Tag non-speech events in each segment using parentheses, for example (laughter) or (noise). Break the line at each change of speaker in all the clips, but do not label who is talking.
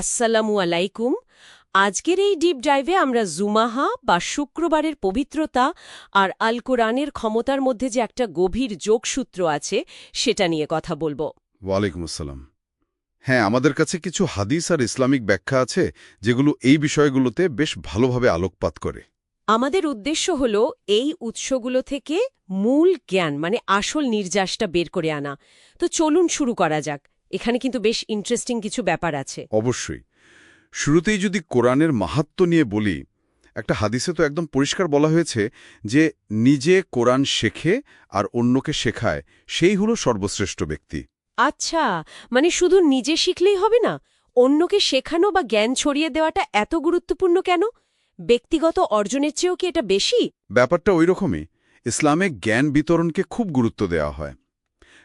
আসসালামু আলাইকুম। আজকের এই ডিপ ডাইভে আমরা জুমাহা বা শুক্রবারের পবিত্রতা আর আল কোরআনের ক্ষমতার মধ্যে যে একটা গভীর যোগসূত্র আছে সেটা নিয়ে কথা বলব।
ওয়ালাইকুম আসসালাম। হ্যাঁ আমাদের কাছে কিছু হাদিস আর ইসলামিক ব্যাখ্যা আছে যেগুলো এই বিষয়গুলোতে বেশ ভালোভাবে আলোকপাত করে।
আমাদের উদ্দেশ্য হল এই উৎসগুলো থেকে মূল জ্ঞান মানে আসল নির্যাসটা বের করে আনা। তো চলুন শুরু করা যাক। এখানে কিন্তু বেশ ইন্টারেস্টিং কিছু ব্যাপার আছে।
অবশ্যই। শুরুতেই যদি কোরআনের মাহাত্ম নিয়ে বলি একটা হাদিসে তো একদম পরিষ্কার বলা হয়েছে যে নিজে কোরআন শেখে আর অন্যকে শেখায় সেই হলো সর্বশ্রেষ্ঠ ব্যক্তি।
আচ্ছা মানে শুধু নিজে শিখলেই হবে না অন্যকে শেখানো বা জ্ঞান ছড়িয়ে দেওয়াটা এত গুরুত্বপূর্ণ কেন? ব্যক্তিগত অর্জনের চেয়েও কি এটা বেশি?
ব্যাপারটা ওই রকমই ইসলামে জ্ঞান বিতরণকে খুব গুরুত্ব দেওয়া হয়।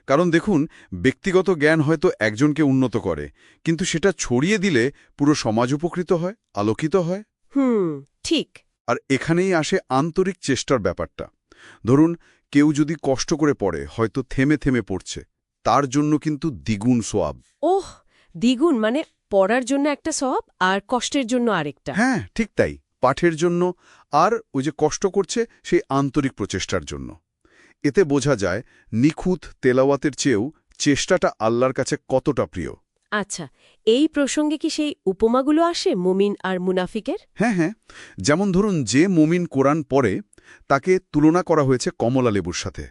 কারণ দেখুন ব্যক্তিগত জ্ঞান হয়তো একজনকে উন্নত করে কিন্তু সেটা ছড়িয়ে দিলে পুরো সমাজ উপকৃত হয় আলোকিত হয়।
হুম ঠিক।
আর এখানেই আসে আন্তরিক চেষ্টার ব্যাপারটা। ধরুন কেউ যদি কষ্ট করে পড়ে হয়তো থেমে থেমে পড়ছে তার জন্য কিন্তু দ্বিগুণ সোয়াব।
ওহ দ্বিগুণ মানে পড়ার জন্য একটা সব আর কষ্টের জন্য আরেকটা।
হ্যাঁ ঠিক তাই পাঠের জন্য আর ওই যে কষ্ট করছে সেই আন্তরিক প্রচেষ্টার জন্য। এতে বোঝা যায় নিখুঁত তেলাওয়াতের চেয়েও চেষ্টাটা আল্লাহর কাছে কতটা প্রিয়।
আচ্ছা এই প্রসঙ্গে কি সেই উপমাগুলো আসে মুমিন আর মুনাফিকের?
হ্যাঁ হ্যাঁ। যেমন ধরুন যে মুমিন কোরআন পড়ে তাকে তুলনা করা হয়েছে কমলা লেবুর সাথে।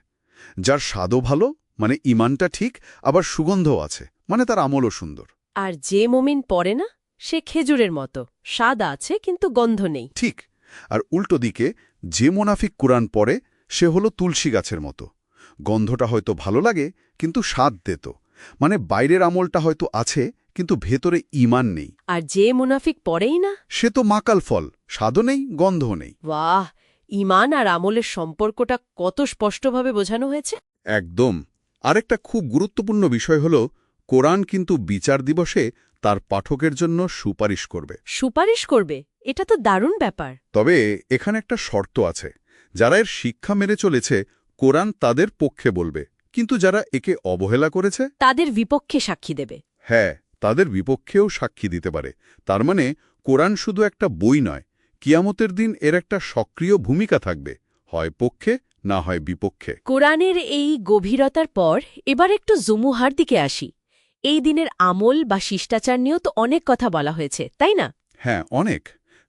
যার স্বাদও ভালো মানে ইমানটা ঠিক আবার সুগন্ধও আছে মানে তার আমলও সুন্দর।
আর যে মুমিন পড়ে না সে খেজুরের মতো। স্বাদ আছে কিন্তু গন্ধ নেই।
ঠিক। আর উল্টো দিকে যে মোনাফিক কোরআন পড়ে সে হলো তুলসী গাছের মতো। গন্ধটা হয়তো ভালো লাগে কিন্তু স্বাদ দেত। মানে বাইরের আমলটা হয়তো আছে কিন্তু ভেতরে ইমান নেই।
আর যে মুনাফিক পড়েই না?
সে তো মাকাল ফল স্বাদও নেই গন্ধও নেই।
বাহ! ইমান আর আমলের সম্পর্কটা কত স্পষ্টভাবে বোঝানো হয়েছে?
একদম। আরেকটা খুব গুরুত্বপূর্ণ বিষয় হল কোরআন কিন্তু বিচার দিবসে তার পাঠকের জন্য সুপারিশ করবে।
সুপারিশ করবে? এটা তো দারুণ ব্যাপার।
তবে এখানে একটা শর্ত আছে। যারা এর শিক্ষা মেরে চলেছে কোরআন তাদের পক্ষে বলবে। কিন্তু যারা একে অবহেলা করেছে
তাদের বিপক্ষে সাক্ষী দেবে।
হ্যাঁ তাদের বিপক্ষেও সাক্ষী দিতে পারে। তার মানে কোরআন শুধু একটা বই নয় কিয়ামতের দিন এর একটা সক্রিয় ভূমিকা থাকবে হয় পক্ষে না হয় বিপক্ষে।
কোরআনের এই গভীরতার পর এবার একটু জুমুহার দিকে আসি। এই দিনের আমল বা শিষ্টাচার নিয়েও তো অনেক কথা বলা হয়েছে তাই না?
হ্যাঁ অনেক।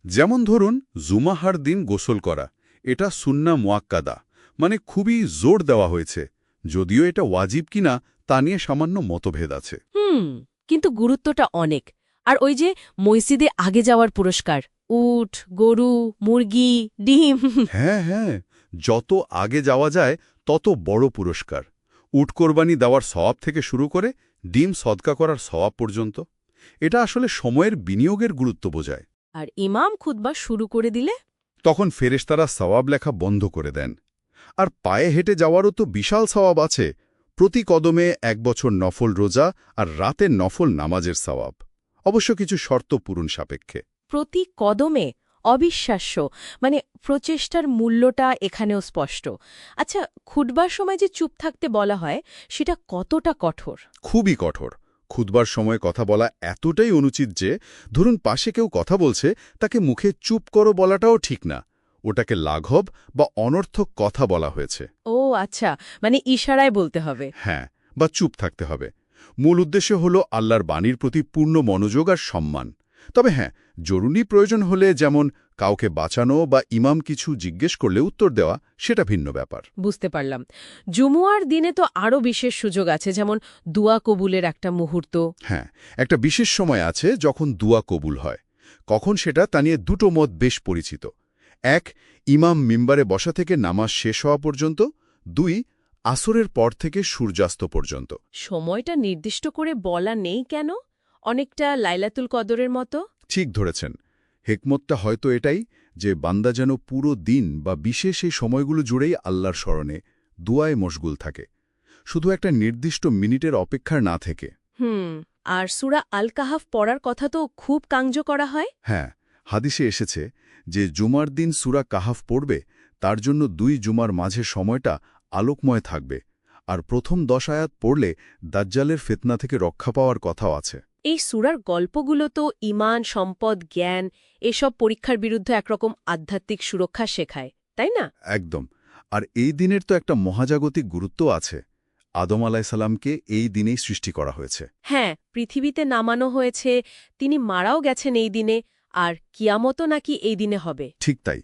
যেমন ধরুন জুমাহার দিন গোসল করা। এটা সুন্না মোয়াক্কাদা মানে খুবই জোর দেওয়া হয়েছে যদিও এটা ওয়াজিব কিনা তা নিয়ে সামান্য মতভেদ আছে।
হুম কিন্তু গুরুত্বটা অনেক। আর ওই যে মসজিদে আগে যাওয়ার পুরস্কার উট গরু মুরগি ডিম। (laughs)
হ্যাঁ হ্যাঁ যত আগে যাওয়া যায় তত বড় পুরস্কার। উট কোরবানি দেওয়ার স্বভাব থেকে শুরু করে ডিম সদকা করার স্বভাব পর্যন্ত। এটা আসলে সময়ের বিনিয়োগের গুরুত্ব বোঝায়।
আর ইমাম খুতবা শুরু করে দিলে
তখন ফেরেশতারা সওয়াব লেখা বন্ধ করে দেন। আর পায়ে হেঁটে যাওয়ারও তো বিশাল সওয়াব আছে। প্রতি কদমে এক বছর নফল রোজা আর রাতের নফল নামাজের সওয়াব। অবশ্য কিছু শর্ত পূরণ সাপেক্ষে।
প্রতি কদমে অবিশ্বাস্য মানে প্রচেষ্টার মূল্যটা এখানেও স্পষ্ট। আচ্ছা খুটবার সময় যে চুপ থাকতে বলা হয় সেটা কতটা কঠোর?
খুবই কঠোর। খুদবার সময় কথা বলা এতটাই অনুচিত যে ধরুন পাশে কেউ কথা বলছে তাকে মুখে চুপ করো বলাটাও ঠিক না। ওটাকে লাঘব বা অনর্থক কথা বলা হয়েছে।
ও আচ্ছা মানে ইশারায় বলতে হবে।
হ্যাঁ বা চুপ থাকতে হবে। মূল উদ্দেশ্য হল আল্লাহর বাণীর প্রতি পূর্ণ মনোযোগ আর সম্মান। তবে হ্যাঁ জরুরি প্রয়োজন হলে যেমন কাউকে বাঁচানো বা ইমাম কিছু জিজ্ঞেস করলে উত্তর দেওয়া সেটা ভিন্ন ব্যাপার।
বুঝতে পারলাম। জুমুয়ার দিনে তো আরও বিশেষ সুযোগ আছে যেমন দুয়া কবুলের একটা মুহূর্ত।
হ্যাঁ একটা বিশেষ সময় আছে যখন দুয়া কবুল হয়। কখন সেটা তা নিয়ে দুটো মত বেশ পরিচিত। এক ইমাম মিম্বারে বসা থেকে নামাজ শেষ হওয়া পর্যন্ত। দুই আসরের পর থেকে সূর্যাস্ত পর্যন্ত।
সময়টা নির্দিষ্ট করে বলা নেই কেন? অনেকটা লাইলাতুল কদরের মতো?
ঠিক ধরেছেন। হেকমতটা হয়তো এটাই যে বান্দা যেন পুরো দিন বা বিশেষ এই সময়গুলো জুড়েই আল্লাহর স্মরণে দুয়ায় মশগুল থাকে। শুধু একটা নির্দিষ্ট মিনিটের অপেক্ষার না থেকে।
হুম আর সুরা আল কাহাফ পড়ার কথা তো খুব কাঞ্জ করা হয়?
হ্যাঁ হাদিসে এসেছে যে জুমার দিন সুরা কাহাফ পড়বে তার জন্য দুই জুমার মাঝে সময়টা আলোকময় থাকবে। আর প্রথম দশ আয়াত পড়লে দাজ্জালের ফেতনা থেকে রক্ষা পাওয়ার কথাও আছে।
এই সুরার গল্পগুলো তো ইমান সম্পদ জ্ঞান এসব পরীক্ষার বিরুদ্ধে একরকম আধ্যাত্মিক সুরক্ষা শেখায় তাই না?
একদম। আর এই দিনের তো একটা মহাজাগতিক গুরুত্ব আছে। আদম আলাইসাল্লামকে এই দিনেই সৃষ্টি করা হয়েছে।
হ্যাঁ পৃথিবীতে নামানো হয়েছে তিনি মারাও গেছেন এই দিনে আর কিয়ামতও নাকি এই দিনে হবে।
ঠিক তাই।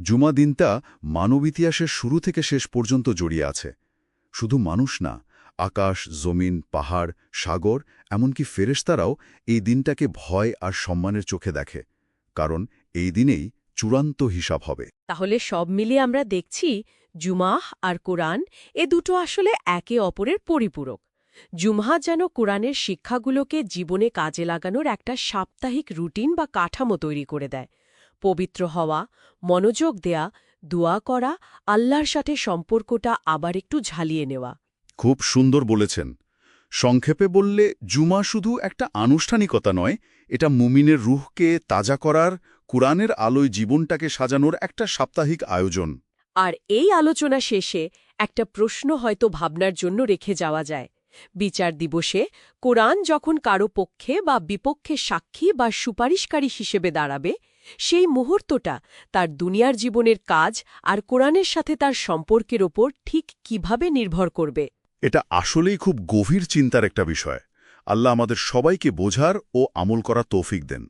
জুমা দিনটা মানব ইতিহাসের শুরু থেকে শেষ পর্যন্ত জড়িয়ে আছে। শুধু মানুষ না আকাশ, জমিন, পাহাড়, সাগর, এমনকি ফেরেশতারাও এই দিনটাকে ভয় আর সম্মানের চোখে দেখে, কারণ এই দিনেই চূড়ান্ত হিসাব হবে।
তাহলে সব মিলিয়ে আমরা দেখছি জুমাহ আর কোরআন এ দুটো আসলে একে অপরের পরিপূরক। জুমহা যেন কোরআনের শিক্ষাগুলোকে জীবনে কাজে লাগানোর একটা সাপ্তাহিক রুটিন বা কাঠামো তৈরি করে দেয়। পবিত্র হওয়া, মনোযোগ দেয়া, দোয়া করা, আল্লাহর সাথে সম্পর্কটা আবার একটু ঝালিয়ে নেওয়া।
খুব সুন্দর বলেছেন। সংক্ষেপে বললে, জুমা শুধু একটা আনুষ্ঠানিকতা নয়, এটা মুমিনের রুহকে তাজা করার, কোরআনের আলোয় জীবনটাকে সাজানোর একটা সাপ্তাহিক আয়োজন।
আর এই আলোচনা শেষে একটা প্রশ্ন হয়তো ভাবনার জন্য রেখে যাওয়া যায়। বিচার দিবসে কোরআন যখন কারও পক্ষে বা বিপক্ষে সাক্ষী বা সুপারিশকারী হিসেবে দাঁড়াবে, সেই মুহূর্তটা তার দুনিয়ার জীবনের কাজ আর কোরআনের সাথে তার সম্পর্কের ওপর ঠিক কীভাবে নির্ভর করবে।
এটা আসলেই খুব গভীর চিন্তার একটা বিষয়। আল্লাহ আমাদের সবাইকে বোঝার ও আমল করা তৌফিক দেন।